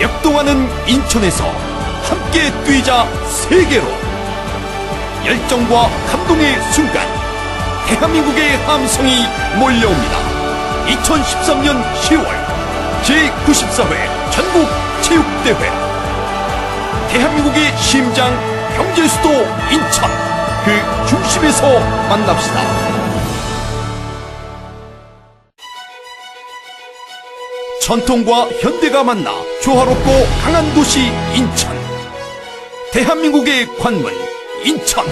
역동하는 인천에서 함께 뛰자 세계로 열정과 감동의 순간 대한민국의 함성이 몰려옵니다. 2013년 10월 제94회 전국 체육대회 대한민국의 심장 경제수도 인천 그 중심에서 만납시다. 전통과 현대가 만나 조화롭고 강한 도시 인천. 대한민국의 관문 인천.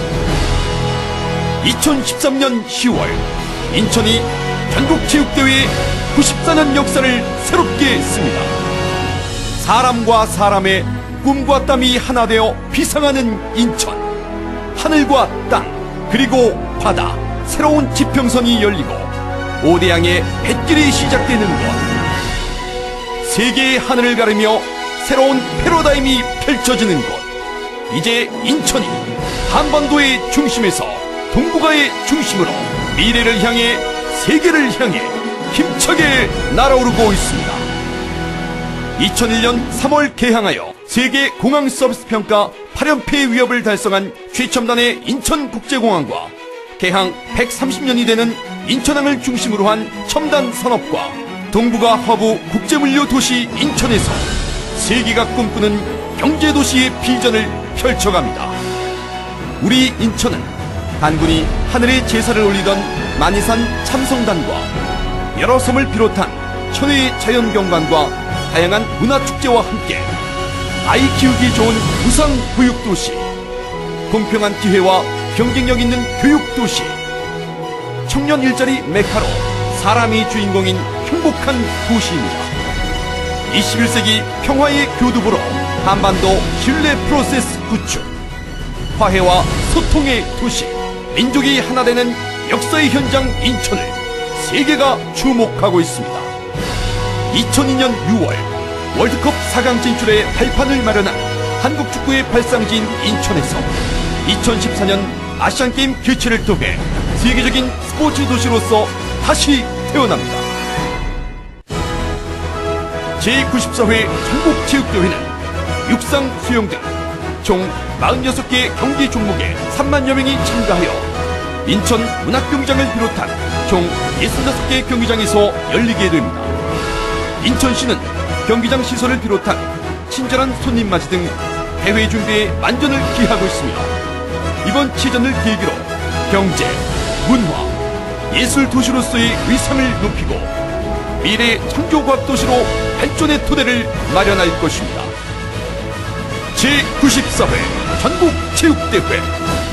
2013년 10월 인천이 전국체육대회 94년 역사를 새롭게 씁니다. 사람과 사람의 꿈과 땀이 하나 되어 비상하는 인천. 하늘과 땅, 그리고 바다, 새로운 지평선이 열리고 오대양의 뱃길이 시작되는 것. 세계의 하늘을 가르며 새로운 패러다임이 펼쳐지는 곳. 이제 인천이 한반도의 중심에서 동북아의 중심으로 미래를 향해 세계를 향해 힘차게 날아오르고 있습니다. 2001년 3월 개항하여 세계 공항 서비스 평가 8연패 위협을 달성한 최첨단의 인천국제공항과 개항 130년이 되는 인천항을 중심으로 한 첨단 산업과 동북아 허브 국제물류 도시 인천에서 세계가 꿈꾸는 경제도시의 비전을 펼쳐갑니다. 우리 인천은 단군이 하늘에 제사를 올리던 만이산 참성단과 여러 섬을 비롯한 천혜의 자연경관과 다양한 문화축제와 함께 아이 키우기 좋은 무상 교육도시, 공평한 기회와 경쟁력 있는 교육도시, 청년 일자리 메카로 사람이 주인공인 행복한 도시입니다. 21세기 평화의 교두보로 한반도 신뢰 프로세스 구축, 화해와 소통의 도시, 민족이 하나 되는 역사의 현장 인천을 세계가 주목하고 있습니다. 2002년 6월 월드컵 4강 진출의 발판을 마련한 한국 축구의 발상지인 인천에서 2014년 아시안게임 개최를 통해 세계적인 스포츠 도시로서 다시 태어납니다. 제94회 전국체육대회는 육상, 수영 등 총 46개 경기 종목에 3만여 명이 참가하여 인천 문학경기장을 비롯한 총 65개 경기장에서 열리게 됩니다. 인천시는 경기장 시설을 비롯한 친절한 손님 맞이 등 대회 준비에 만전을 기하고 있습니다. 이번 시즌을 계기로 경제, 문화, 예술 도시로서의 위상을 높이고 미래 창조과학 도시로 발전의 토대를 마련할 것입니다. 제94회 전국 체육대회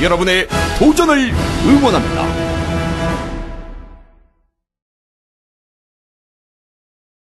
여러분의 도전을 응원합니다.